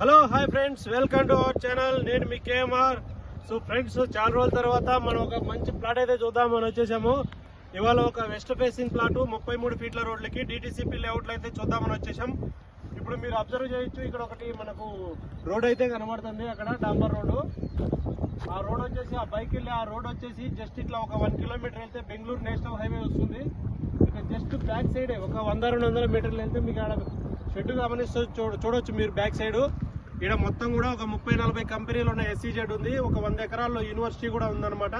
Hello hi friends welcome to our channel నేను మీ KMR. So friends చాలా రోజుల తర్వాత మనం ఒక మంచి ప్లాట్ అయితే చూద్దామని వచ్చేసాము. ఇవాళ ఒక వెస్ట్ ఫేసింగ్ ప్లాట్ ముప్పై మూడు ఫీట్ల రోడ్లకి డిటిసిపి లేఅవుట్లు అయితే చూద్దామని వచ్చేసాం. ఇప్పుడు మీరు అబ్జర్వ్ చేయొచ్చు ఇక్కడ ఒకటి మనకు రోడ్ అయితే కనబడుతుంది అక్కడ డాంబర్ రోడ్డు ఆ రోడ్ వచ్చేసి ఆ బైక్ వెళ్ళి ఆ రోడ్ వచ్చేసి జస్ట్ ఇట్లా ఒక వన్ కిలోమీటర్ వెళ్తే బెంగళూరు నేషనల్ హైవే వస్తుంది. ఇక జస్ట్ బ్యాక్ సైడ్ ఒక వంద రెండు వందల మీటర్లు వెళ్తే మీకు ఆడ షెడ్ గమనిస్తూ చూడొచ్చు మీరు బ్యాక్ సైడ్ ఇక్కడ మొత్తం కూడా ఒక ముప్పై నలభై కంపెనీలు ఉన్న ఎస్సీజెడ్ ఉంది. ఒక వంద ఎకరాల్లో యూనివర్సిటీ కూడా ఉందన్నమాట.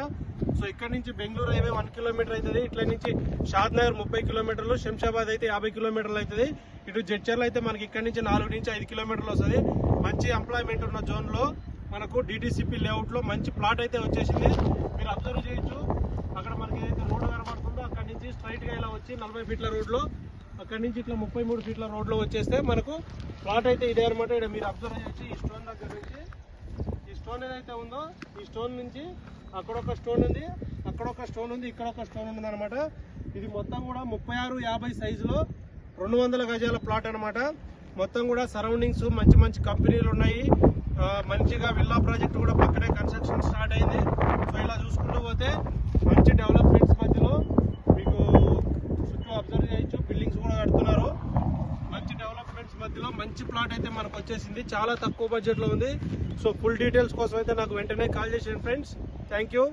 సో ఇక్కడ నుంచి బెంగళూరు హైవే వన్ కిలోమీటర్ అవుతుంది ఇట్లా నుంచి షాద్ నగర్ ముప్పై కిలోమీటర్లు శంషాబాద్ అయితే యాభై కిలోమీటర్లు అవుతుంది ఇటు జడ్చర్లు అయితే మనకి ఇక్కడ నుంచి నాలుగు నుంచి ఐదు కిలోమీటర్లు వస్తుంది. మంచి ఎంప్లాయ్మెంట్ ఉన్న జోన్లో మనకు డిటీసీపీ లేఅవుట్లో మంచి ప్లాట్ అయితే వచ్చేసింది. మీరు అబ్జర్వ్ చేయొచ్చు. అక్కడ మనకి ఏదైతే రోడ్డు కనబడుతుందో అక్కడ నుంచి స్ట్రైట్గా ఇలా వచ్చి నలభై ఫీట్ల రోడ్లో అక్కడ నుంచి ఇట్లా ముప్పై మూడు ఫీట్ల రోడ్లో వచ్చేస్తే మనకు ప్లాట్ అయితే ఇదే అనమాట ఇక్కడ మీరు అబ్జర్వ్ చేయొచ్చు ఈ స్టోన్ దగ్గర నుంచి. ఈ స్టోన్ ఏదైతే ఉందో ఈ స్టోన్ నుంచి అక్కడ ఒక స్టోన్ ఉంది అక్కడ ఒక స్టోన్ ఉంది ఇక్కడ ఒక స్టోన్ ఉంది అనమాట ఇది మొత్తం కూడా ముప్పై ఆరు యాభై సైజులో రెండు వందల గజాల ప్లాట్ అన్నమాట. మొత్తం కూడా సరౌండింగ్స్ మంచి మంచి కంపెనీలు ఉన్నాయి. మంచిగా విల్లా ప్రాజెక్ట్ కూడా పక్కనే కన్స్ట్రక్షన్ స్టార్ట్ అయింది. సో ఇలా చూసుకుంటూ పోతే మంచి డెవలప్ మధ్యలో మీకు చుట్టూ అబ్జర్వ్ చేయొచ్చు బిల్డింగ్స్ కూడా కడుతున్నారు మంచి డెవలప్మెంట్స్ మధ్యలో మంచి ప్లాట్ అయితే మనకు వచ్చేసింది. చాలా తక్కువ బడ్జెట్లో ఉంది. సో ఫుల్ డీటెయిల్స్ కోసం అయితే నాకు వెంటనే కాల్ చేసేయండి ఫ్రెండ్స్ థ్యాంక్ యూ